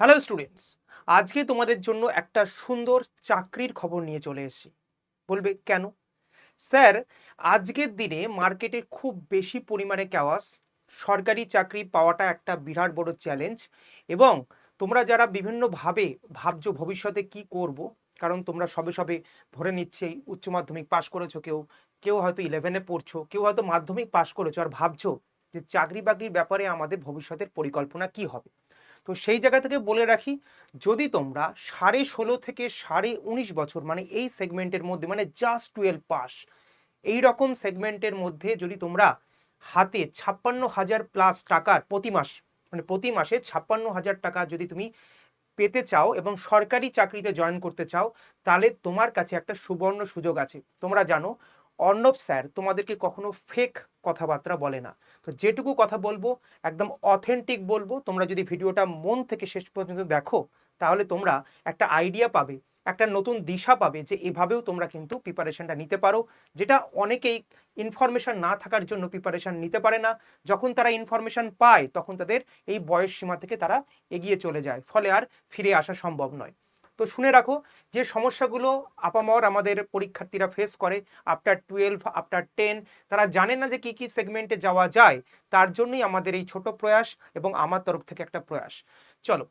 Hello students আজকে তোমাদের জন্য একটা সুন্দর চাকরির খবর নিয়ে চলে এসেছি। বলবে কেন? স্যার আজকের দিনে মার্কেটে খুব বেশি পরিমাণে ক্যাওয়াস সরকারি চাকরি পাওয়াটা একটা বিরাট বড় চ্যালেঞ্জ এবং তোমরা যারা বিভিন্নভাবে ভাবছ ভবিষ্যতে কি করব, কারণ তোমরা সবে সবে ধরে নিচ্ছে উচ্চ মাধ্যমিক পাশ করেছ কেউ কেউ হয়তো ইলেভেনে পড়ছো, কেউ হয়তো মাধ্যমিক পাশ করেছ আর ভাবছ যে চাকরি বাকরির ব্যাপারে আমাদের ভবিষ্যতের পরিকল্পনা কি হবে। তো সেই জায়গা থেকে বলে রাখি, যদি তোমরা সাড়ে ষোলো থেকে সাড়ে উনিশ বছর মানে এই সেগমেন্টের মধ্যে মানে জাস্ট টুয়েলভ পাস, এই রকম সেগমেন্টের মধ্যে যদি তোমরা হাতে ছাপ্পান্ন হাজার প্লাস টাকার প্রতি মাস মানে প্রতি মাসে ছাপ্পান্ন হাজার টাকা যদি তুমি পেতে চাও এবং সরকারি চাকরিতে জয়েন করতে চাও, তাহলে তোমার কাছে একটা সুবর্ণ সুযোগ আছে। তোমরা জানো অর্ণব স্যার তোমাদেরকে কখনো ফেক কথাবার্তা বলে না। তো যেটুকু কথা বলব, একদম অথেন্টিক বলব, তোমরা যদি ভিডিওটা মন থেকে শেষ পর্যন্ত দেখো, তাহলে তোমরা একটা আইডিয়া পাবে, একটা নতুন দিশা পাবে যে এভাবেও তোমরা কিন্তু প্রিপারেশনটা নিতে পারো, যেটা অনেকেই ইনফরমেশন না থাকার জন্য প্রিপারেশন নিতে পারে না। যখন তারা ইনফরমেশন পায়, তখন তাদের এই বয়স সীমা থেকে তারা এগিয়ে চলে যায়, ফলে আর ফিরে আসা সম্ভব নয়। তো শুনে রাখো যে সমস্যাগুলো আপামর আমাদের পরীক্ষার্থীরা ফেস করে আফটার টুয়েলভ আফটার টেন তারা জানে না যে কি কি সেগমেন্টে যাওয়া যায়। তার জন্যই আমাদের এই ছোট প্রয়াস এবং আমার তরফ থেকে একটা প্রয়াস। চলো,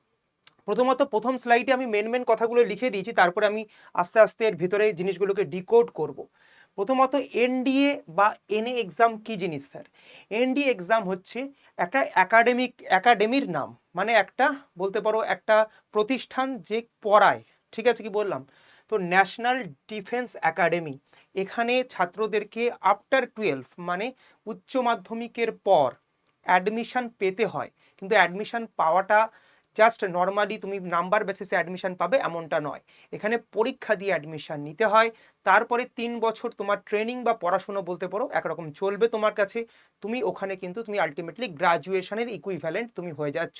প্রথমত প্রথম স্লাইডে আমি মেন মেন কথাগুলো লিখে দিয়েছি, তারপরে আমি আস্তে আস্তে এর ভিতরে জিনিসগুলোকে ডিকোড করব। প্রথমত এনডিএ বা এনএ এক্সাম কি জিনিস, স্যার? এনডিএ এক্সাম হচ্ছে একটা একাডেমিক একাডেমির নাম। মানে একটা, বলতে পারো একটা প্রতিষ্ঠান যে পড়ায়, ঠিক আছে কি বললাম? তো ন্যাশনাল ডিফেন্স একাডেমি এখানে ছাত্রদেরকে আফটার টুয়েলভ মানে উচ্চ মাধ্যমিকের পর অ্যাডমিশান পেতে হয়। কিন্তু অ্যাডমিশান পাওয়াটা জাস্ট নর্মালি তুমি নাম্বার বেসিসে অ্যাডমিশান পাবে এমনটা নয়। এখানে পরীক্ষা দিয়ে অ্যাডমিশান নিতে হয়। তারপরে তিন বছর তোমার ট্রেনিং বা পড়াশুনো বলতে পারো, একরকম চলবে তোমার কাছে। তুমি ওখানে কিন্তু তুমি আলটিমেটলি গ্রাজুয়েশনের ইকুইভ্যালেন্ট তুমি হয়ে যাচ্ছ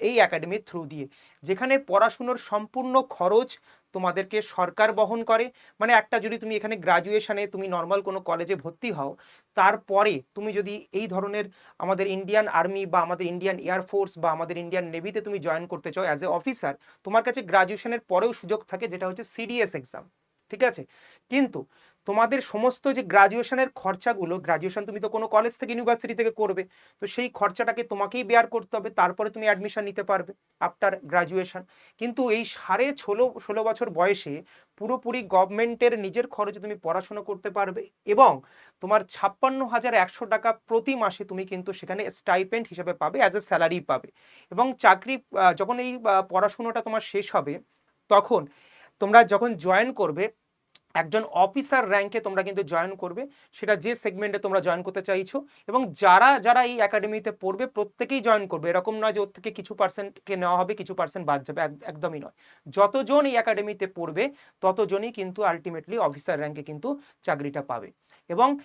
এই একাডেমির থ্রু দিয়ে। যেখানে পড়াশুনোর সম্পূর্ণ খরচ তোমাদেরকে সরকার বহন করে। মানে একটা যদি তুমি এখানে গ্রাজুয়েশনে তুমি নর্মাল কোনো কলেজে ভর্তি হও, তারপরে তুমি যদি এই ধরনের আমাদের ইন্ডিয়ান আর্মি বা আমাদের ইন্ডিয়ান এয়ারফোর্স বা আমাদের ইন্ডিয়ান নেভিতে তুমি জয়েন করতে চাও অ্যাজ এ অফিসার তোমার কাছে গ্রাজুয়েশনের পরেও সুযোগ থাকে, যেটা হচ্ছে সিডিএস এক্সাম ঠিক আছে? কিন্তু তোমাদের সমস্ত যে গ্রাজুয়েশনের খরচাগুলো গ্রাজুয়েশন তুমি তো কোনো কলেজ থেকে ইউনিভার্সিটি থেকে করবে, তো সেই খরচাটাকে তোমাকেই বেয়ার করতে হবে, তারপরে তুমি অ্যাডমিশন নিতে পারবে আফটার গ্রাজুয়েশন কিন্তু এই সাড়ে ষোলো ষোলো বছর বয়সে পুরোপুরি গভর্নমেন্টের নিজের খরচে তুমি পড়াশোনা করতে পারবে এবং তোমার ছাপ্পান্ন হাজার একশো টাকা প্রতি মাসে তুমি কিন্তু সেখানে স্টাইপেন্ড হিসেবে পাবে অ্যাজ এ স্যালারি পাবে। এবং চাকরি যখন এই পড়াশোনাটা তোমার শেষ হবে, তখন তোমরা যখন জয়েন করবে একজন অফিসার র্যাঙ্কে তোমরা কিন্তু জয়েন করবে। সেটা যে সেগমেন্টে তোমরা জয়েন করতে চাইছো এবং যারা যারা এই একাডেমিতে পড়বে প্রত্যেকেই জয়েন করবে। এরকম নয় যে ওর থেকে কিছু পার্সেন্টকে নেওয়া হবে, কিছু পার্সেন্ট বাদ যাবে। এক- একদমই নয়। যতজন এই একাডেমিতে পড়বে, ততজনই কিন্তু আলটিমেটলি অফিসার র্যাঙ্কে কিন্তু চাকরিটা পাবে। এবং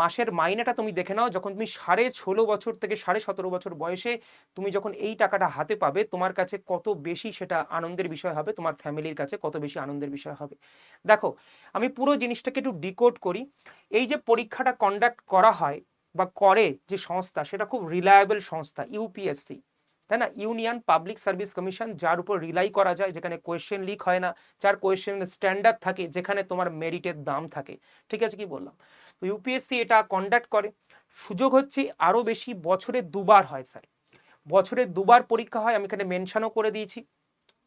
মাসের মাইনেটা তুমি দেখে নাও, যখন তুমি সাড়ে ষোলো বছর থেকে সাড়ে সতেরো বছর বয়সে তুমি যখন এই টাকাটা হাতে পাবে, তোমার কাছে কত বেশি সেটা আনন্দের বিষয় হবে, তোমার ফ্যামিলির কাছে কত বেশি আনন্দের বিষয় হবে। দেখো, আমি পুরো জিনিসটাকে একটু ডিকোড করি। এই যে পরীক্ষাটা কন্ডাক্ট করা হয় বা করে যে সংস্থা, সেটা খুব রিলায়েবল সংস্থা ইউপিএসসি তাই না? ইউনিয়ন পাবলিক সার্ভিস কমিশন যার উপর রিলাই করা যায়, যেখানে কোয়েশ্চেন লিক হয় না, যার কোয়েশ্চেন স্ট্যান্ডার্ড থাকে, যেখানে তোমার মেরিটের দাম থাকে। ঠিক আছে কি বললাম? তো ইউপিএসসি এটা কন্ডাক্ট করে। সুযোগ হচ্ছে আরও বেশি বছরে দুবার হয় স্যার বছরে দুবার পরীক্ষা হয়, আমি এখানে মেনশনও করে দিয়েছি।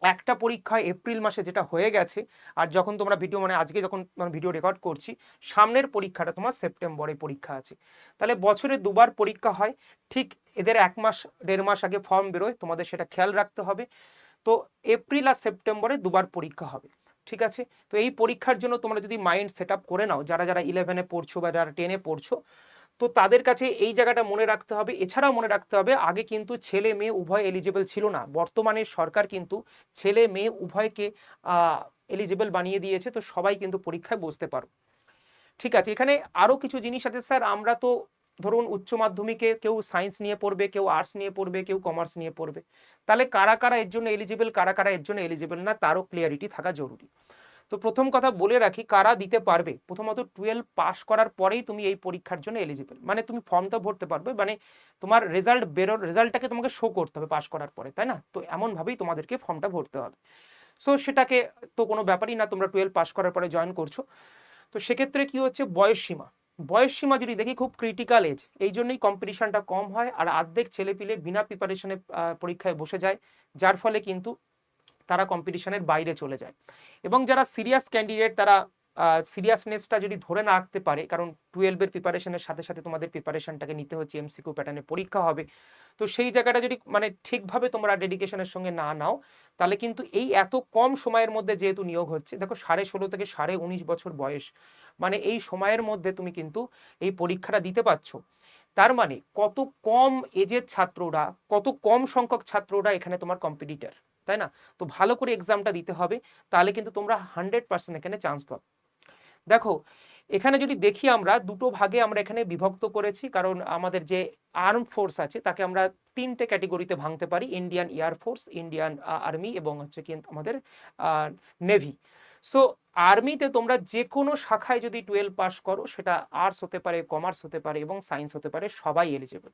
একটা পরীক্ষা এপ্রিল মাসে যেটা হয়ে গেছে, আর যখন তোমরা ভিডিও মানে আজকে যখন ভিডিও রেকর্ড করছি, সামনের পরীক্ষাটা তোমার সেপ্টেম্বরে পরীক্ষা আছে। তাহলে বছরে দুবার পরীক্ষা হয়, ঠিক এদের এক মাস, দেড় মাস আগে ফর্ম বেরোয়, তোমাদের সেটা খেয়াল রাখতে হবে। তো এপ্রিল আর সেপ্টেম্বরে দুবার পরীক্ষা হবে। ঠিক আছে? তো এই পরীক্ষার জন্য তোমরা যদি মাইন্ড সেট করে নাও, যারা যারা ইলেভেনে পড়ছো বা যারা টেনে পড়ছো, তো তাদের কাছে এই জায়গাটা মনে রাখতে হবে। এছাড়াও মনে রাখতে হবে, আগে কিন্তু ছেলে মেয়ে উভয় এলিজিবল ছিল না। বর্তমানে সরকার কিন্তু ছেলে মেয়ে উভয়কে এলিজিবল বানিয়ে দিয়েছে, তো সবাই কিন্তু পরীক্ষায় বসতে পারো। ঠিক আছে, এখানে আরও কিছু জিনিস আছে। স্যার, আমরা তো ধরুন উচ্চ মাধ্যমিকে কেউ সায়েন্স নিয়ে পড়বে, কেউ আর্টস নিয়ে পড়বে, কেউ কমার্স নিয়ে পড়বে। তাহলে কারা কারা এর জন্য এলিজিবল কারা কারা এর জন্য এলিজিবল না, তারও ক্লিয়ারিটি থাকা জরুরি। তো প্রথম কথা বলে রাখি, কারা দিতে পারবে? প্রথমত টুয়েলভ পাস করার পরেই তুমি এই পরীক্ষার জন্য এলিজিবল মানে তুমি ফর্মটা ভরতে পারবে মানে তোমার রেজাল্ট বেরো রেজাল্টটাকে তোমাকে শো করতে হবে পাস করার পরে, তাই না? তো এমনভাবেই তোমাদেরকে ফর্মটা ভরতে হবে। সো সেটাকে, তো কোনো ব্যাপারই না, তোমরা টুয়েলভ পাস করার পরে জয়েন করছ। তো সেক্ষেত্রে কি হচ্ছে? বয়স সীমা বয়স সীমা যদি দেখি খুব ক্রিটিক্যাল এজ এই জন্যই কম্পিটিশনটা কম হয় আর অর্ধেক ছেলেপিলে বিনা প্রিপারেশনে পরীক্ষায় বসে যায়, যার ফলে কিন্তু তারা কম্পিটিশনের বাইরে চলে যায়। এবং যারা সিরিয়াস ক্যান্ডিডেট তারা সিরিয়াসনেসটা যদি ধরে না রাখতে পারে, কারণ টুয়েলভের প্রিপারেশনের সাথে সাথে তোমাদের প্রিপারেশনটাকে নিতে হচ্ছে এমসিকিউ প্যাটার্নে পরীক্ষা হবে, তো সেই জায়গাটা যদি মানে ঠিকভাবে তোমরা ডেডিকেশনের সঙ্গে না নাও, তাহলে কিন্তু এই এত কম সময়ের মধ্যে যেহেতু নিয়োগ হচ্ছে, দেখো সাড়ে ষোলো থেকে সাড়ে উনিশ বছর বয়স মানে এই সময়ের মধ্যে তুমি কিন্তু এই পরীক্ষাটা দিতে পারছ। তার মানে কত কম এজের ছাত্ররা, কত কম সংখ্যক ছাত্ররা এখানে তোমার কম্পিটিটার তাই না? তো ভালো করে এক্সামটা দিতে হবে, তাহলে কিন্তু তোমরা হান্ড্রেড পার্সেন্ট এখানে চান্স পাবে। দেখো, এখানে যদি দেখি আমরা, দুটো ভাগে আমরা এখানে বিভক্ত করেছি, কারণ আমাদের যে আর্ম ফোর্স আছে, তাকে আমরা তিনটে ক্যাটেগরিতে ভাঙতে পারি ইন্ডিয়ান এয়ারফোর্স ইন্ডিয়ান আর্মি এবং হচ্ছে কিন্তু আমাদের নেভি সো আর্মিতে তোমরা যে কোনো শাখায় যদি টুয়েলভ পাস করো, সেটা আর্টস হতে পারে কমার্স হতে পারে এবং সায়েন্স হতে পারে, সবাই এলিজেবল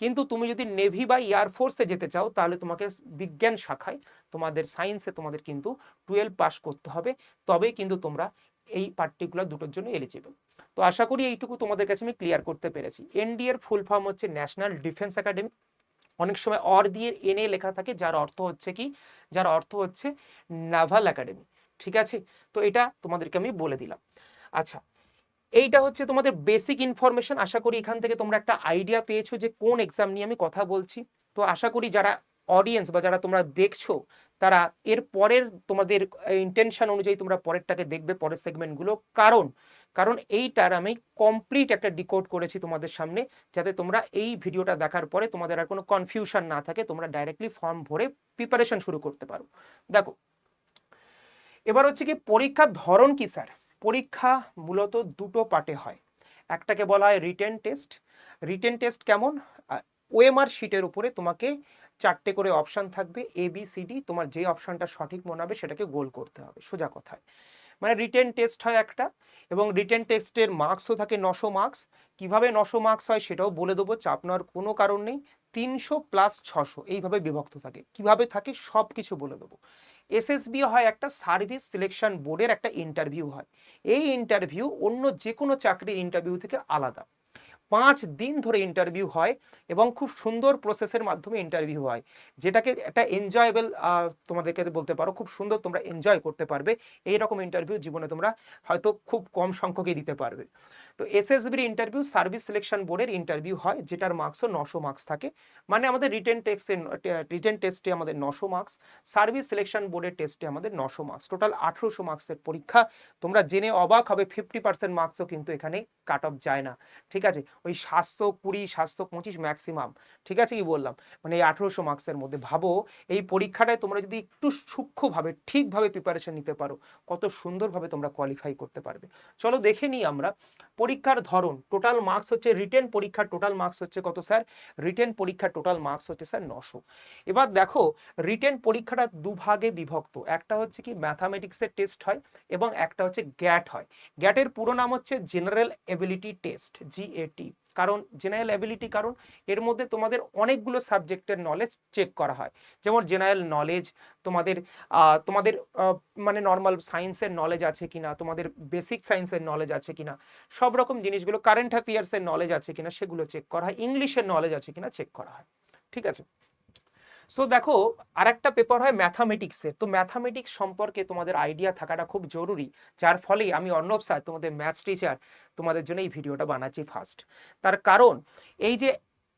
কিন্তু তুমি যদি নেভি বা এয়ারফোর্সে যেতে চাও, তাহলে তোমাকে বিজ্ঞান শাখায় তোমাদের সায়েন্সে তোমাদের কিন্তু টুয়েলভ পাস করতে হবে। তবেই কিন্তু তোমরা এই পার্টিকুলার দুটোর জন্য এলিজিবল তো আশা করি এইটুকু তোমাদের কাছে আমি ক্লিয়ার করতে পেরেছি। এনডিএর ফুল ফর্ম হচ্ছে ন্যাশনাল ডিফেন্স একাডেমি অনেক সময় অর দিয়ে এনে লেখা থাকে, যার অর্থ হচ্ছে কি? যার অর্থ হচ্ছে নাভাল একাডেমি ঠিক আছে? তো এটা তোমাদেরকে আমি বলে দিলাম। আচ্ছা এইটা হচ্ছে তোমাদের বেসিক ইনফরমেশন আশা করি এখান থেকে তোমরা একটা আইডিয়া পেয়েছ যে কোন এক্সাম নিয়ে আমি কথা বলছি। তো আশা করি যারা অডিয়েন্স বা যারা তোমরা দেখছ, তারা এর পরের তোমাদের ইন্টেনশন অনুযায়ী তোমরা পরেরটাকে দেখবে, পরের সেগমেন্টগুলো কারণ কারণ এইটার আমি কমপ্লিট একটা ডিকোড করেছি তোমাদের সামনে, যাতে তোমরা এই ভিডিওটা দেখার পরে তোমাদের আর কোনো কনফিউশন না থাকে, তোমরা ডাইরেক্টলি ফর্ম ভরে প্রিপারেশন শুরু করতে পারো। দেখো এবার হচ্ছে কি পরীক্ষার ধরন কি, স্যার? পরীক্ষা মূলত দুটো পার্টে হয়। একটাকে বলা হয় রিটেন টেস্ট রিটেন টেস্ট কেমন? ওএমআর শিটের উপরে তোমাকে চারটে করে অপশান থাকবে এ বি সি ডি তোমার যে অপশানটা সঠিক মনে হবে সেটাকে গোল করতে হবে, সোজা কথায়। মানে রিটেন টেস্ট হয় একটা, এবং রিটেন টেস্টের মার্কসও থাকে নশো মার্কস কীভাবে নশো মার্কস হয় সেটাও বলে দেবো, চাপ নেওয়ার কোনো কারণ নেই। তিনশো প্লাস ছশো, এইভাবে বিভক্ত থাকে। কীভাবে থাকে সব কিছু বলে দেবো। এসএসবি হয় একটা সার্ভিস সিলেকশন বোর্ডের একটা ইন্টারভিউ হয়। এই ইন্টারভিউ অন্য যে কোনো চাকরির ইন্টারভিউ থেকে আলাদা। পাঁচ দিন ধরে ইন্টারভিউ হয় এবং খুব সুন্দর প্রসেসের মাধ্যমে ইন্টারভিউ হয়। যেটাকে একটা এনজয়েবল তোমাদেরকে বলতে পারো, খুব সুন্দর তোমরা এনজয় করতে পারবে। এই রকম ইন্টারভিউ জীবনে তোমরা হয়তো খুব কম সংখ্যকই দিতে পারবে। তো এসএসবির ইন্টারভিউ সার্ভিস সিলেকশন বোর্ডের ইন্টারভিউ হয়, যেটার মার্কসও নশো মার্কস থাকে। মানে আমাদের রিটেন টেক্সে রিটেন টেস্টে আমাদের নশো মার্কস সার্ভিস সিলেকশন বোর্ডের টেস্টে আমাদের নশো মার্কস টোটাল আঠেরোশো মার্কসের পরীক্ষা। তোমরা জেনে অবাক হবে ফিফটি পার্সেন্ট মার্কসও কিন্তু এখানে কাট অফ যায় না। ঠিক আছে? ওই সাতশো কুড়ি, সাতশো পঁচিশ ম্যাক্সিমাম ঠিক আছে কি বললাম? মানে এই আঠেরোশো মার্কসের মধ্যে। ভাবো, এই পরীক্ষাটায় তোমরা যদি একটু সূক্ষ্মভাবে, ঠিকভাবে প্রিপারেশন নিতে পারো, কত সুন্দরভাবে তোমরা কোয়ালিফাই করতে পারবে। চলো দেখে নিই আমরা। পরীক্ষার ধরন টোটাল মার্কস হচ্ছে রিটেন পরীক্ষার টোটাল মার্কস হচ্ছে কত স্যার রিটেন পরীক্ষার টোটাল মার্কস হচ্ছে স্যার নশো। এবার দেখো রিটেন পরীক্ষাটা দুভাগে বিভক্ত। একটা হচ্ছে কি ম্যাথামেটিক্সের টেস্ট হয় এবং একটা হচ্ছে গ্যাট হয়। গ্যাটের পুরো নাম হচ্ছে জেনারেল এবিলিটি টেস্ট জিএটি কারণ জেনারেল অ্যাবিলিটি কারণ এর মধ্যে তোমাদের অনেকগুলো সাবজেক্টের নলেজ চেক করা হয়। যেমন জেনারেল নলেজ তোমাদের তোমাদের মানে নর্মাল সায়েন্সের নলেজ আছে কিনা, তোমাদের বেসিক সায়েন্সের নলেজ আছে কিনা, সব রকম জিনিসগুলো কারেন্ট অ্যাফেয়ার্সের নলেজ আছে কিনা, সেগুলো চেক করা হয়। ইংলিশের নলেজ আছে কিনা চেক করা হয়। ঠিক আছে? সো দেখো আর একটা পেপার হয় ম্যাথামেটিক্সের তো ম্যাথামেটিক্স সম্পর্কে তোমাদের আইডিয়া থাকাটা খুব জরুরি, যার ফলে আমি অর্ণব স্যার তোমাদের ম্যাথস টিচার তোমাদের জন্য এই ভিডিওটা বানাচ্ছি ফার্স্ট তার কারণ, এই যে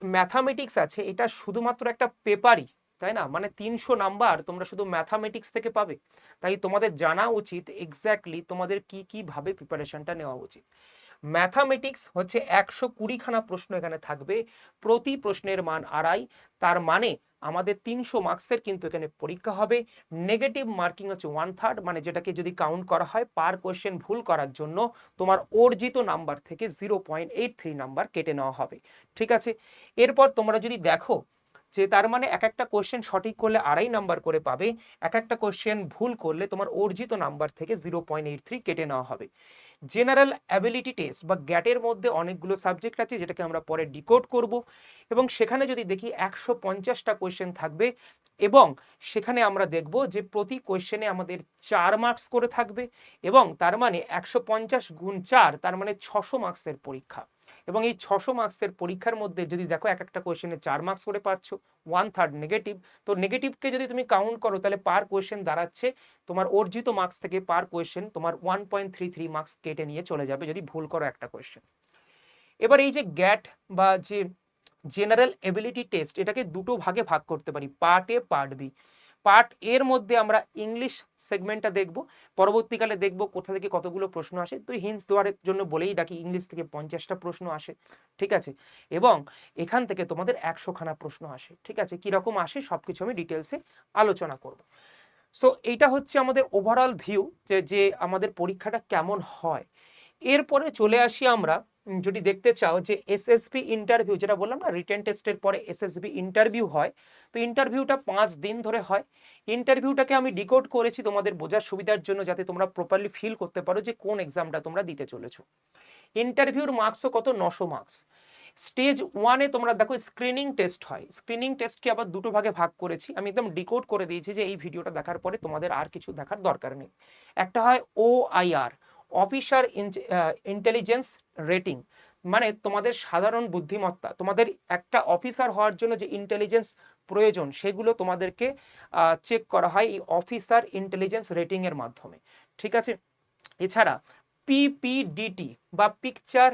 ম্যাথামেটিক্স আছে, এটা শুধুমাত্র একটা পেপারই তাই না? মানে তিনশো নাম্বার তোমরা শুধু ম্যাথামেটিক্স থেকে পাবে। তাই তোমাদের জানা উচিত এক্স্যাক্টলি তোমাদের কি কীভাবে প্রিপারেশনটা নেওয়া উচিত। ম্যাথামেটিক্স হচ্ছে একশো কুড়িখানা প্রশ্ন এখানে থাকবে, প্রতি প্রশ্নের মান আড়াই, তার মানে আমাদের তিনশো মার্কসের কিন্তু এখানে পরীক্ষা হবে। নেগেটিভ মার্কিং হচ্ছে ওয়ান থার্ড মানে যেটাকে যদি কাউন্ট করা হয় পার কোয়েশ্চেন ভুল করার জন্য তোমার অর্জিত নাম্বার থেকে zero point eight three number কেটে নেওয়া হবে। ঠিক আছে? এরপর তোমরা যদি দেখো যে তার মানে এক একটা কোশ্চেন সঠিক করলে আড়াই নাম্বার করে পাবে এক একটা কোশ্চেন ভুল করলে তোমার অর্জিত নাম্বার থেকে জিরো পয়েন্ট এইট থ্রি কেটে নেওয়া হবে। জেনারেল অ্যাবিলিটি টেস্ট বা গ্যাটের মধ্যে অনেকগুলো সাবজেক্ট আছে যেটাকে আমরা পরে ডিকোড করব এবং সেখানে যদি দেখি একশো পঞ্চাশটা কোয়েশ্চেন থাকবে এবং সেখানে আমরা দেখব যে প্রতি কোয়েশ্চেনে আমাদের চার মার্কস করে থাকবে এবং তার মানে একশো পঞ্চাশ গুণ চার, তার মানে ছশো মার্কসের পরীক্ষা। এবং এই ছশো মার্কসের পরীক্ষার মধ্যে যদি দেখো এক একটা কোয়েশ্চেনে চার মার্কস করে পাচ্ছ ওয়ান থার্ড নেগেটিভ তো নেগেটিভকে যদি তুমি কাউন্ট করো, তাহলে পার কোয়েশ্চেন দাঁড়াচ্ছে তোমার অর্জিত মার্কস থেকে পার কোয়েশ্চেন তোমার one point three three marks কেটে নিয়ে চলে যাবে যদি ভুল করো একটা কোয়েশ্চেন এবার এই যে গ্যাট বা যে জেনারেল এবিলিটি টেস্ট এটাকে দুটো ভাগে ভাগ করতে পারি part A part B part এর মধ্যে আমরা ইংলিশ সেগমেন্টটা দেখব। পরবর্তীকালে দেখব কোথা থেকে কতগুলো প্রশ্ন আসে। তো হিন্টস দেওয়ার জন্য বলেই ডাকি, ইংলিশ থেকে পঞ্চাশটা প্রশ্ন আসে। ঠিক আছে? এবং এখান থেকে তোমাদের একশোখানা প্রশ্ন আসে। ঠিক আছে? কীরকম আসে সব কিছু আমি ডিটেলসে আলোচনা করব। সো এইটা হচ্ছে আমাদের ওভারঅল ভিউ যে যে আমাদের পরীক্ষাটা কেমন হয়। এরপরে চলে আসি আমরা যদি দেখতে চাও যে এসএসবি ইন্টারভিউ যেটা বললাম না রিটেন টেস্টের পরে এসএসবি ইন্টারভিউ হয়, তো ইন্টারভিউটা পাঁচ দিন ধরে হয়। ইন্টারভিউটাকে আমি ডিকোড করেছি তোমাদের বোঝার সুবিধার জন্য, যাতে তোমরা প্রপারলি ফিল করতে পারো যে কোন এক্সামটা তোমরা দিতে চলেছো। ইন্টারভিউর মার্কসও কত? নশো মার্কস স্টেজ ওয়ানে তোমরা দেখো স্ক্রিনিং টেস্ট হয়। স্ক্রিনিং টেস্টকে আবার দুটো ভাগে ভাগ করেছি। আমি একদম ডিকোড করে দিয়েছি যে এই ভিডিওটা দেখার পরে তোমাদের আর কিছু দেখার দরকার নেই। একটা হয় O IR officer intelligence rating মানে তোমাদের সাধারণ বুদ্ধিমত্তা, তোমাদের একটা অফিসার হওয়ার জন্য যে ইন্টেলিজেন্স প্রয়োজন, সেগুলো তোমাদেরকে চেক করা হয় এই অফিসার ইন্টেলিজেন্স রেটিং এর মাধ্যমে, ঠিক আছে? এছাড়া পিপিডিটি বা picture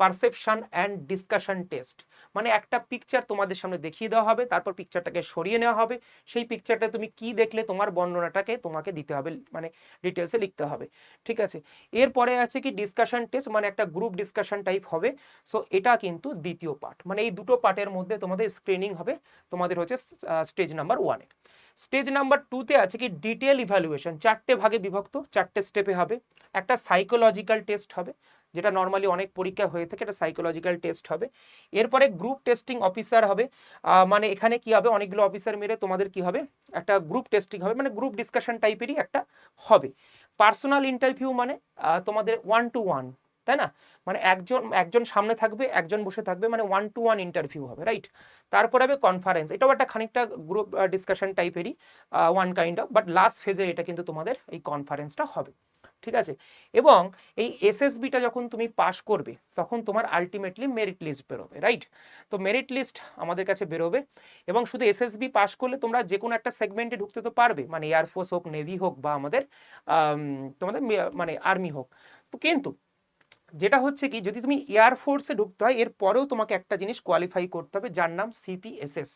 perception and discussion test মানে একটা পিকচার তোমাদের সামনে দেখিয়ে দেওয়া হবে, তারপর পিকচারটাকে সরিয়ে নেওয়া হবে। সেই পিকচারটা তুমি কি দেখলে তোমার বর্ণনাটাকে তোমাকে দিতে হবে মানে ডিটেলসে লিখতে হবে। ঠিক আছে? এরপরে আছে কি ডিসকাশন টেস্ট মানে একটা গ্রুপ ডিসকাশন টাইপ হবে। সো এটা কিন্তু দ্বিতীয় পার্ট মানে এই দুটো পার্টের মধ্যে তোমাদের স্ক্রিনিং হবে, তোমাদের হচ্ছে স্টেজ নাম্বার ওয়ানে স্টেজ নাম্বার টুতে আছে কি ডিটেল ইভ্যালুয়েশন চারটে ভাগে বিভক্ত, চারটে স্টেপে হবে। একটা সাইকোলজিক্যাল টেস্ট হবে। যেটা নর্মালি অনেক পরীক্ষা হয়ে থাকে, এটা সাইকোলজিক্যাল টেস্ট হবে। এরপরে গ্রুপ টেস্টিং অফিসার হবে। মানে এখানে কি হবে? অনেকগুলো অফিসার মেরে তোমাদের কি হবে? একটা গ্রুপ টেস্টিং হবে মানে গ্রুপ ডিসকাশন টাইপেরই একটা হবে। পার্সোনাল ইন্টারভিউ মানে তোমাদের ওয়ান টু ওয়ান তাই না? মানে একজন একজন সামনে থাকবে, একজন বসে থাকবে মানে ওয়ান টু ওয়ান ইন্টারভিউ হবে রাইট তারপর হবে কনফারেন্স এটাও একটা খানিকটা গ্রুপ ডিসকাশন টাইপেরই one kind of but last ফেজে এটা কিন্তু তোমাদের এই কনফারেন্সটা হবে, ঠিক আছে? এবং এই এসএসবিটা যখন তুমি পাস করবে, তখন তোমার আলটিমেটলি মেরিট লিস্ট বেরোবে রাইট তো মেরিট লিস্ট আমাদের কাছে বেরোবে, এবং শুধু এসএসবি পাস করলে তোমরা যে কোনো একটা সেগমেন্টে ঢুকতে তো পারবে মানে এয়ারফোর্স হোক নেভি হোক বা আমাদের তোমাদের মানে আর্মি হোক। তো কিন্তু যেটা হচ্ছে কি, যদি তুমি এয়ারফোর্সে ঢুকতে হয় এরপরেও তোমাকে একটা জিনিস কোয়ালিফাই করতে হবে, যার নাম সিপিএসএস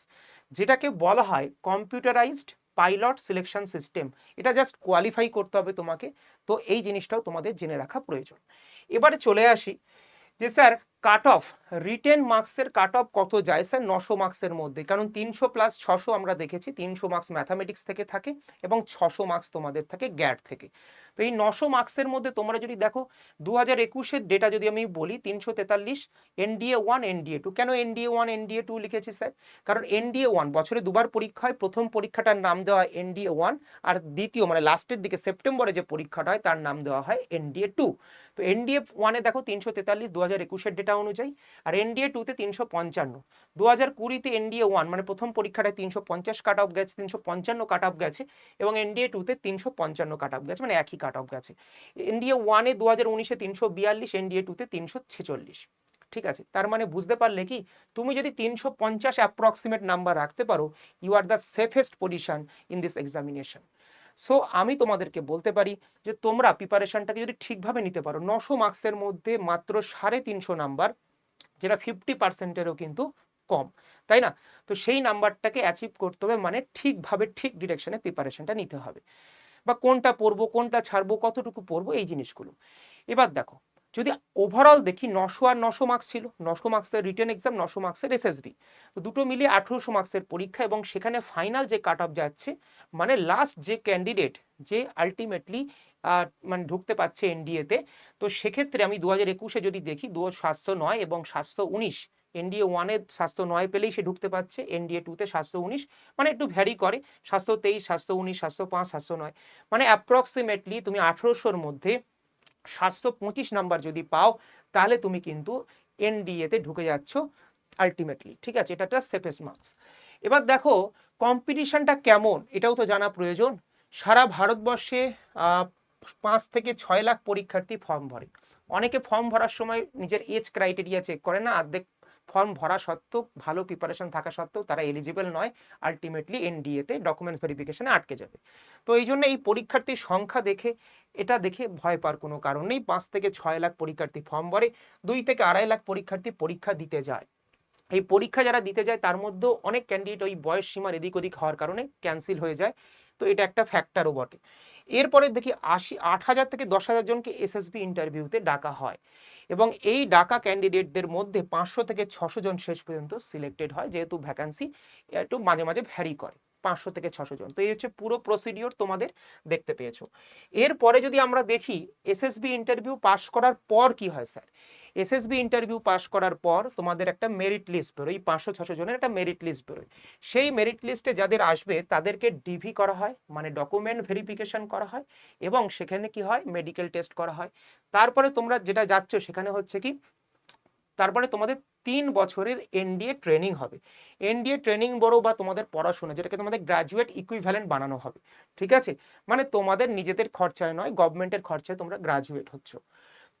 যেটাকে বলা হয় কম্পিউটারাইজড পাইলট সিলেকশন সিস্টেম এটা জাস্ট কোয়ালিফাই করতে হবে তোমাকে। তো এই জিনিসটাও তোমাদের জেনে রাখা প্রয়োজন। এবারে চলে আসি যে, স্যার কাট অফ রিটেন মার্কসের কাট অফ কত যায় স্যার নশো মার্কসের মধ্যে। কারণ তিনশো প্লাস ছশো আমরা দেখেছি, তিনশো মার্কস ম্যাথামেটিক্স থেকে থাকে এবং ছশো মার্কস তোমাদের থাকে গ্যাট থেকে। তো এই নশো মার্কসের মধ্যে তোমরা যদি দেখো দু হাজার একুশের ডেটা যদি আমি বলি, তিনশো তেতাল্লিশ এনডিএ ওয়ান এনডিএ টু কেন এনডিএ ওয়ান এনডিএ টু লিখেছি স্যার কারণ এনডিএ ওয়ান বছরে দুবার পরীক্ষা হয় প্রথম পরীক্ষাটার নাম দেওয়া হয় এনডিএ ওয়ান আর দ্বিতীয় মানে লাস্টের দিকে সেপ্টেম্বরে যে পরীক্ষাটা হয়, তার নাম দেওয়া হয় এনডিএ টু তো এনডিএ ওয়ানে দেখো, তিনশো তেতাল্লিশ দু হাজার একুশের ডেটা অনুযায়ী, আর এনডিএ টুতে তিনশো পঞ্চান্ন। দু হাজার কুড়িতে এনডিএ ওয়ান মানে প্রথম পরীক্ষাটায় তিনশো পঞ্চাশ কাট অফ গেছে, তিনশো পঞ্চান্ন কাট অফ গেছে, এবং এনডিএ টুতে তিনশো পঞ্চান্ন কাট অফ গেছে মানে একই কাট অফ গেছে। এনডিএ ওয়ানে দু হাজার উনিশে তিনশো বিয়াল্লিশ এনডিএ টুতে তিনশো ছেচল্লিশ। ঠিক আছে? তার মানে বুঝতে পারলে কি, তুমি যদি তিনশো পঞ্চাশ অ্যাপ্রক্সিমেট নাম্বার রাখতে পারো you are the safest position in this examination so আমি তোমাদেরকে বলতে পারি যে তোমরা প্রিপারেশনটাকে যদি ঠিকভাবে নিতে পারো, নশো মার্কসের মধ্যে মাত্র সাড়ে তিনশো নাম্বার যেটা ফিফটি পার্সেন্টেরও কিন্তু কম, তাই না? তো সেই নাম্বারটাকে অ্যাচিভ করতে হবে মানে ঠিকভাবে ঠিক ডিরেকশনে প্রিপারেশনটা নিতে হবে। বা কোনটা পড়ব, কোনটা ছাড়বো, কতটুকু পড়ব, এই জিনিসগুলো। এবার দেখো যদি ওভারঅল দেখি নশো আর নশো মার্কস ছিল, নশো মার্কসের রিটেন এক্সাম নশো মার্কসের এসএসবি তো দুটো মিলিয়ে আঠেরোশো মার্কসের পরীক্ষা এবং সেখানে ফাইনাল যে কাট অফ যাচ্ছে মানে লাস্ট যে ক্যান্ডিডেট যে আলটিমেটলি মানে ঢুকতে পারছে এনডিএতে তো সেক্ষেত্রে আমি দু হাজার একুশে যদি দেখি দু সাতশো নয় এবং সাতশো উনিশ এনডিএ ওয়ানে স্বাস্থ্য নয় পেলেই সে ঢুকতে পারছে এনডিএ টুতে স্বাস্থ্য উনিশ মানে একটু ভ্যারি করে স্বাস্থ্য তেইশ স্বাস্থ্য উনিশ স্বাস্থ্য পাঁচ স্বাস্থ্য নয়। মানে অ্যাপ্রক্সিমেটলি তুমি আঠেরোশোর মধ্যে সাতশো পঁচিশ নাম্বার যদি পাও, তাহলে তুমি কিন্তু এনডিএতে ঢুকে যাচ্ছ আলটিমেটলি ঠিক আছে? এটা একটা সেফেস্ট মার্কস এবার দেখো কম্পিটিশনটা কেমন? এটাও তো জানা প্রয়োজন। সারা ভারতবর্ষে পাঁচ থেকে ছয় লাখ পরীক্ষার্থী ফর্ম ভরে। অনেকে ফর্ম ভরার সময় নিজের এজ ক্রাইটেরিয়া চেক করে না অর্ধেক ফর্ম ভরা সত্ত্বেও, ভালো প্রিপারেশন থাকা সত্ত্বেও তারা এলিজিবল নয়। আলটিমেটলি এনডিএতে ডকুমেন্টস ভেরিফিকেশনে আটকে যাবে। তো এই জন্য এই পরীক্ষার্থীর সংখ্যা দেখে, এটা দেখে ভয় পাওয়ার কোনো কারণ নেই। পাঁচ থেকে ছয় লাখ পরীক্ষার্থী ফর্ম ভরে, দুই থেকে আড়াই লাখ পরীক্ষার্থী পরীক্ষা দিতে যায়। এই পরীক্ষা যারা দিতে যায়, তার মধ্যেও অনেক ক্যান্ডিডেট ওই বয়স সীমার এদিক ওদিক হওয়ার কারণে ক্যান্সেল হয়ে যায়। তো এটা একটা ফ্যাক্টরও বটে। এরপরে দেখি আশি, আট হাজার থেকে দশ হাজার জনকে এসএসবি ইন্টারভিউতে ডাকা হয়। এবং এই ডাকা ক্যান্ডিডেটদের মধ্যে পাঁচশো থেকে ছশো জন শেষ পর্যন্ত সিলেক্টেড হয়, যেহেতু ভ্যাকান্সি একটু মাঝে মাঝে ভ্যারি করে। পাঁচশো থেকে ছশো জন। তো এই হচ্ছে পুরো প্রসিডিওর তোমাদের দেখতে পেয়েছ। এরপরে যদি আমরা দেখি এসএসবি ইন্টারভিউ পাশ করার পর কি হয় স্যার এসএসবি ইন্টারভিউ পাশ করার পর তোমাদের একটা মেরিট লিস্ট বেরোয় পাঁচশো, ছশো জনের একটা মেরিট লিস্ট বেরোয়। সেই মেরিট লিস্টে যাদের আসবে, তাদেরকে ডিভি করা হয় মানে ডকুমেন্ট ভেরিফিকেশন করা হয় এবং সেখানে কি হয়? মেডিকেল টেস্ট করা হয়। তারপরে তোমরা যেটা যাচ্ছ, সেখানে হচ্ছে কি, তারপরে তোমাদের তিন বছরের এনডিএ ট্রেনিং হবে। এনডিএ ট্রেনিং বড় বা তোমাদের পড়াশোনা, যেটাকে তোমাদের গ্র্যাজুয়েট ইকুইভ্যালেন্ট বানানো হবে। ঠিক আছে? মানে তোমাদের নিজেদের খরচায় নয় গভর্নমেন্টের খরচায় তোমরা গ্রাজুয়েট হচ্ছ।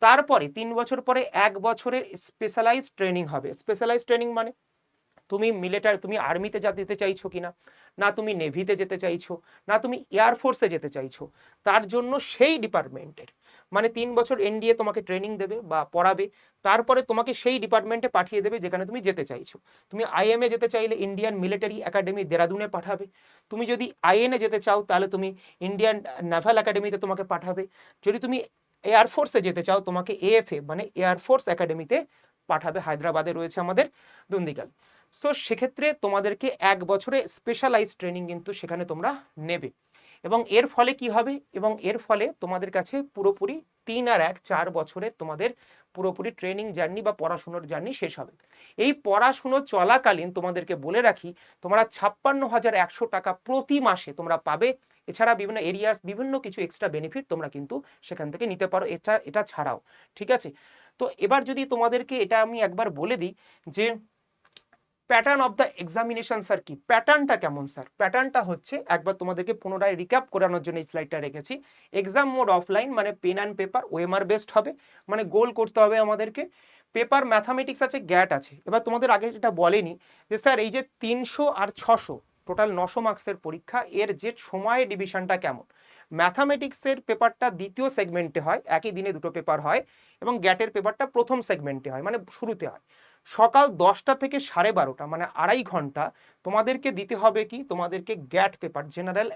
তারপরে তিন বছর পরে এক বছরের স্পেশালাইজ ট্রেনিং হবে। স্পেশালাইজ ট্রেনিং মানে তুমি মিলিটারি তুমি আর্মিতে যা দিতে চাইছো কিনা, না তুমি নেভিতে যেতে চাইছো, না তুমি এয়ারফোর্সে যেতে চাইছো, তার জন্য সেই ডিপার্টমেন্টের মানে তিন বছর এনডিএ তোমাকে ট্রেনিং দেবে বা পড়াবে, তারপরে তোমাকে সেই ডিপার্টমেন্টে পাঠিয়ে দেবে যেখানে তুমি যেতে চাইছো। তুমি আইএমএ যেতে চাইলে ইন্ডিয়ান মিলিটারি একাডেমি দেরাদুনে পাঠাবে। তুমি যদি আইএনএ যেতে চাও তাহলে তুমি ইন্ডিয়ান নেভাল একাডেমিতে তোমাকে পাঠাবে। যদি তুমি এয়ারফোর্সে যেতে চাও তোমাকে এএফএ মানে এয়ারফোর্স একাডেমিতে পাঠাবে। হায়দ্রাবাদে রয়েছে আমাদের দুন্দিগাল সো সেক্ষেত্রে তোমাদেরকে এক বছরে স্পেশালাইজ ট্রেনিং কিন্তু সেখানে তোমরা নেবে। এবং এর ফলে কি হবে? এবং এর ফলে তোমাদের কাছে পুরোপুরি তিন আর এক, চার বছরে তোমাদের পুরোপুরি ট্রেনিং জার্নি বা পড়াশুনোর জার্নি শেষ হবে। এই পড়াশুনো চলাকালীন তোমাদেরকে বলে রাখি, তোমরা ছাপ্পান্ন হাজার একশো টাকা প্রতি মাসে তোমরা পাবে। এছাড়া বিভিন্ন এরিয়াস বিভিন্ন কিছু এক্সট্রা বেনিফিট তোমরা কিন্তু সেখান থেকে নিতে পারো। এটা এটা ছাড়াও, ঠিক আছে? তো এবার যদি তোমাদেরকে এটা আমি একবার বলে দিই যে pattern of the examination sir কি? প্যাটার্নটা কেমন স্যার প্যাটার্নটা হচ্ছে, একবার তোমাদেরকে পুনরায় রিক্যাপ করানোর জন্য এই স্লাইডটা রেখেছি। এক্সাম মোড অফলাইন মানে pen and paper OMR based হবে। মানে গোল করতে হবে আমাদেরকে। পেপার ম্যাথামেটিক্স আছে গ্যাট আছে। এবার তোমাদের আগে যেটা বলেনি, যে স্যার এই যে তিনশো আর ছশো টোটাল নশো মার্কসের পরীক্ষা, এর যে সময় ডিভিশনটা কেমন? ম্যাথামেটিক্সের পেপারটা দ্বিতীয় সেগমেন্টে হয়, একই দিনে দুটো পেপার হয়, এবং গ্যাটের পেপারটা প্রথম সেগমেন্টে হয় মানে শুরুতে হয়। সকাল দশটা থেকে সাড়ে বারোটা মানে আড়াই ঘণ্টা তোমাদেরকে দিতে হবে কি? তোমাদেরকে গ্যাট পেপার জেনারেল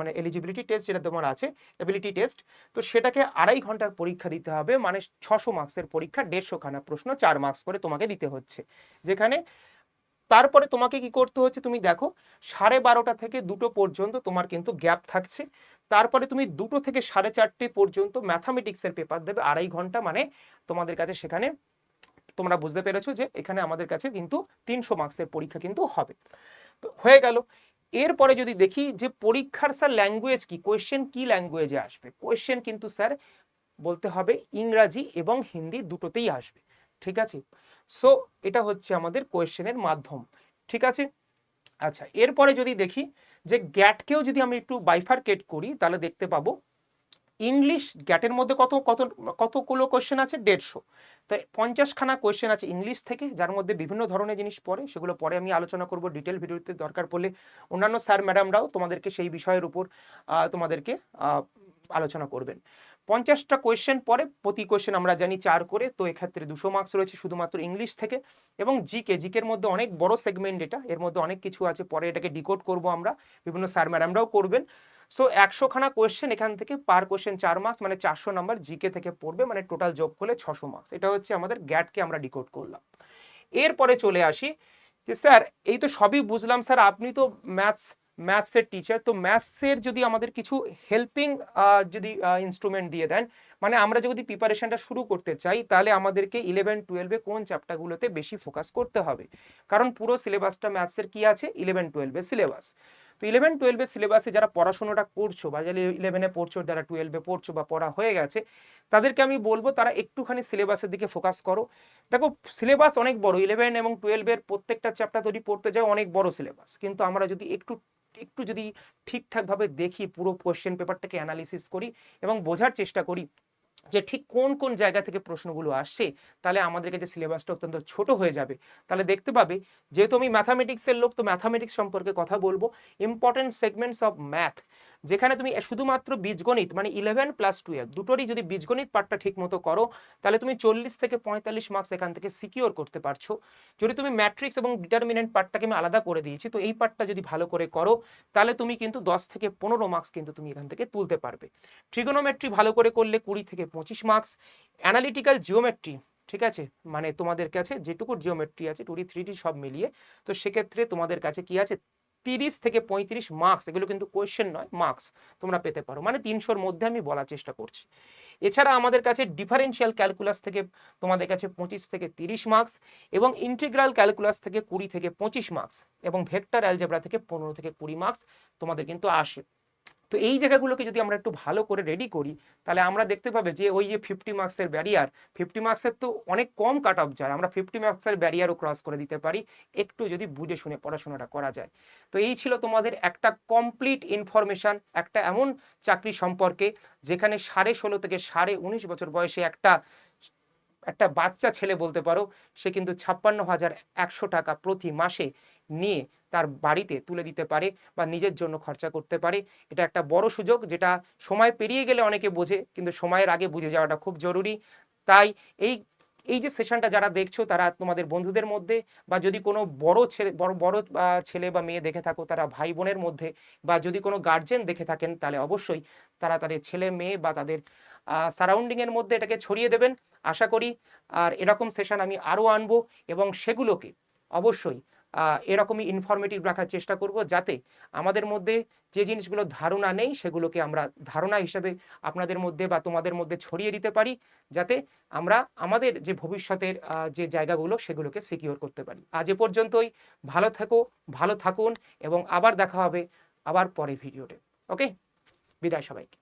মানে এলিজিবিলিটি টেস্ট যেটা তোমার আছে এবিলিটি টেস্ট তো সেটাকে আড়াই ঘণ্টার পরীক্ষা দিতে হবে মানে ছশো মার্কসের পরীক্ষা, দেড়শো খানা প্রশ্ন, চার মার্কস করে তোমাকে দিতে হচ্ছে। যেখানে তারপরে তোমাকে কি করতে হচ্ছে? তুমি দেখো, সাড়ে বারোটা থেকে দুটো পর্যন্ত তোমার কিন্তু গ্যাপ থাকছে। তারপরে তুমি দুটো থেকে সাড়ে চারটে পর্যন্ত ম্যাথামেটিক্সের পেপার দেবে, আড়াই ঘণ্টা মানে তোমাদের কাছে সেখানে তোমরা বুঝতে পেরেছ যে এখানে আমাদের কাছে কিন্তু তিনশো মার্কসের পরীক্ষা কিন্তু হবে। তো হয়ে গেল। এরপরে যদি দেখি যে পরীক্ষার স্যার ল্যাঙ্গুয়েজ কি কোয়েশ্চেন কি ল্যাঙ্গুয়েজে আসবে? কোয়েশ্চেন কিন্তু স্যার বলতে হবে ইংরাজি এবং হিন্দি দুটোতেই আসবে। ঠিক আছে? সো এটা হচ্ছে আমাদের কোয়েশ্চেনের মাধ্যম। ঠিক আছে? আচ্ছা এরপরে যদি দেখি যে গ্যাটকেও যদি আমি একটু বাইফারকেট করি, তাহলে দেখতে পাবো ইংলিশ গ্যাটের মধ্যে কত কত, কতগুলো কোয়েশ্চেন আছে? দেড়শো। তাই পঞ্চাশখানা কোয়েশ্চেন আছে ইংলিশ থেকে, যার মধ্যে বিভিন্ন ধরনের জিনিস পড়ে, সেগুলো পরে আমি আলোচনা করব ডিটেল ভিডিওতে। দরকার পড়লে অন্যান্য স্যার ম্যাডামরাও তোমাদেরকে সেই বিষয়ের উপর তোমাদেরকে আলোচনা করবেন। পঞ্চাশটা কোয়েশ্চেন পরে প্রতি কোয়েশ্চেন আমরা জানি চার করে, তো এক্ষেত্রে দুশো মার্কস রয়েছে শুধুমাত্র ইংলিশ থেকে। এবং জিকে জিকের মধ্যে অনেক বড় সেগমেন্ট এটা, এর মধ্যে অনেক কিছু আছে, পরে এটাকে ডিকোড করব আমরা। বিভিন্ন স্যার ম্যাডামরাও করবেন। সো একশো খানা কোয়েশ্চেন এখান থেকে পার কোয়েশ্চেন চার মার্কস মানে চারশো নাম্বার জিকে থেকে পড়বে মানে টোটাল যোগ করলে ছশো মার্কস এটা হচ্ছে আমাদের গ্যাটকে আমরা ডিকোড করলাম। এরপরে চলে আসি যে, স্যার, এই তো সবই বুঝলাম, স্যার, আপনি তো ম্যাথস ম্যাথসের টিচার তো ম্যাথসের যদি আমাদের কিছু হেল্পিং যদি ইনস্ট্রুমেন্ট দিয়ে দেন মানে আমরা যদি প্রিপারেশনটা শুরু করতে চাই, তাহলে আমাদেরকে ইলেভেন টুয়েলভে কোন চ্যাপ্টারগুলোতে বেশি ফোকাস করতে হবে? কারণ পুরো সিলেবাসটা ম্যাথসের কি আছে? ইলেভেন টুয়েলভের সিলেবাস তো ইলেভেন টুয়েলভের সিলেবাসে যারা পড়াশোনাটা করছ বা যারা ইলেভেনে পড়ছো, যারা টুয়েলভে পড়ছো বা পড়া হয়ে গেছে, তাদেরকে আমি বলব তারা একটুখানি সিলেবাসের দিকে ফোকাস করো। দেখো সিলেবাস অনেক বড় ইলেভেন এবং টুয়েলভের প্রত্যেকটা চ্যাপ্টার যদি পড়তে যাও, অনেক বড় সিলেবাস কিন্তু আমরা যদি একটু একটু যদি ঠিকঠাকভাবে দেখি, পুরো কোয়েশ্চেন পেপারটাকে অ্যানালিসিস করি এবং বোঝার চেষ্টা করি যে ঠিক কোন কোন জায়গা থেকে প্রশ্নগুলো আসছে তাহলে আমাদের কাছে সিলেবাসটা অত্যন্ত ছোট হয়ে যাবে। তাহলে দেখতে পাবে, যেহেতু আমি ম্যাথামেটিক্সের লোক, তো ম্যাথামেটিক্স সম্পর্কে কথা বলব। ইম্পর্টেন্ট সেগমেন্টস অফ ম্যাথ যেখানে তুমি শুধুমাত্র বীজগণিত মানে ইলেভেন প্লাস টুয়েলভ দুটোরই যদি বীজগণিত পার্টটা ঠিক মতো করো, তাহলে তুমি চল্লিশ থেকে পঁয়তাল্লিশ মার্কস এখান থেকে সিকিওর করতে পারছ। যদি তুমি ম্যাট্রিক্স এবং ডিটারমিনেন্ট পার্টটাকে আমি আলাদা করে দিয়েছি, তো এই পার্টটা যদি ভালো করে করো, তাহলে তুমি কিন্তু দশ থেকে পনেরো মার্কস কিন্তু তুমি এখান থেকে তুলতে পারবে। ট্রিগোনোমেট্রি ভালো করে করলে কুড়ি থেকে পঁচিশ মার্কস অ্যানালিটিক্যাল জিওমেট্রি ঠিক আছে? মানে তোমাদের কাছে যেটুকু জিওমেট্রি আছে টুডি থ্রি সব মিলিয়ে, তো সেক্ষেত্রে তোমাদের কাছে কি আছে? তিরিশ থেকে পঁয়ত্রিশ মার্কস এগুলো কিন্তু কোয়েশ্চেন নয় মার্কস তোমরা পেতে পারো। মানে তিনশোর মধ্যে আমি বলার চেষ্টা করছি। এছাড়া আমাদের কাছে ডিফারেন্সিয়াল ক্যালকুলাস থেকে তোমাদের কাছে পঁচিশ থেকে তিরিশ মার্কস এবং ইন্টিগ্রাল ক্যালকুলাস থেকে কুড়ি থেকে পঁচিশ মার্কস এবং ভেক্টর অ্যালজেব্রা থেকে পনেরো থেকে কুড়ি মার্কস তোমাদের কিন্তু আসে। তো এই জায়গাগুলোকে যদি আমরা একটু ভালো করে রেডি করি, তাহলে আমরা দেখতে পাবে যে ওই যে ফিফটি মার্কসের ব্যারিয়ার ফিফটি মার্কসের তো অনেক কম কাট অফ যায় আমরা ফিফটি মার্কসের ব্যারিয়ারও ক্রস করে দিতে পারি, একটু যদি বুঝে শুনে পড়াশোনাটা করা যায়। তো এই ছিল তোমাদের একটা কমপ্লিট ইনফরমেশন একটা এমন চাকরি সম্পর্কে, যেখানে সাড়ে ষোলো থেকে সাড়ে উনিশ বছর বয়সে একটা একটা বাচ্চা ছেলে বলতে পারো, সে কিন্তু ছাপ্পান্ন হাজার একশো টাকা প্রতি মাসে নিয়ে তার বাড়িতে তুলে দিতে পারে বা নিজের জন্য খরচা করতে পারে। এটা একটা বড় সুযোগ যেটা সময় পেরিয়ে গেলে অনেকে বোঝে, কিন্তু সময়ের আগে বুঝে যাওয়াটা খুব জরুরি। তাই এই এই যে সেশনটা যারা দেখছ, তারা তোমাদের বন্ধুদের মধ্যে বা যদি কোনো বড় ছেলে, বড় বড় ছেলে বা মেয়ে দেখে থাকো, তারা ভাই বোনের মধ্যে বা যদি কোনো গার্জেন দেখে থাকেন, তাহলে অবশ্যই তারা তাদের ছেলে, মেয়ে বা তাদের সারাউন্ডিং এর মধ্যে এটাকে ছড়িয়ে দেবেন। আশা করি, আর এরকম সেশন আমি আরও আনব এবং সেগুলোকে অবশ্যই এরকমই ইনফরমেটিভ রাখার চেষ্টা করব যাতে আমাদের মধ্যে যে জিনিসগুলো ধারণা নেই সেগুলোকে আমরা ধারণা হিসেবে আপনাদের মধ্যে বা তোমাদের মধ্যে ছড়িয়ে দিতে পারি, যাতে আমরা আমাদের যে ভবিষ্যতের যে জায়গাগুলো সেগুলোকে সিকিওর করতে পারি। আজ এ পর্যন্তই। ভালো থাকো, ভালো থাকুন এবং আবার দেখা হবে আবার পরে ভিডিওতে ওকে বিদায় সবাইকে।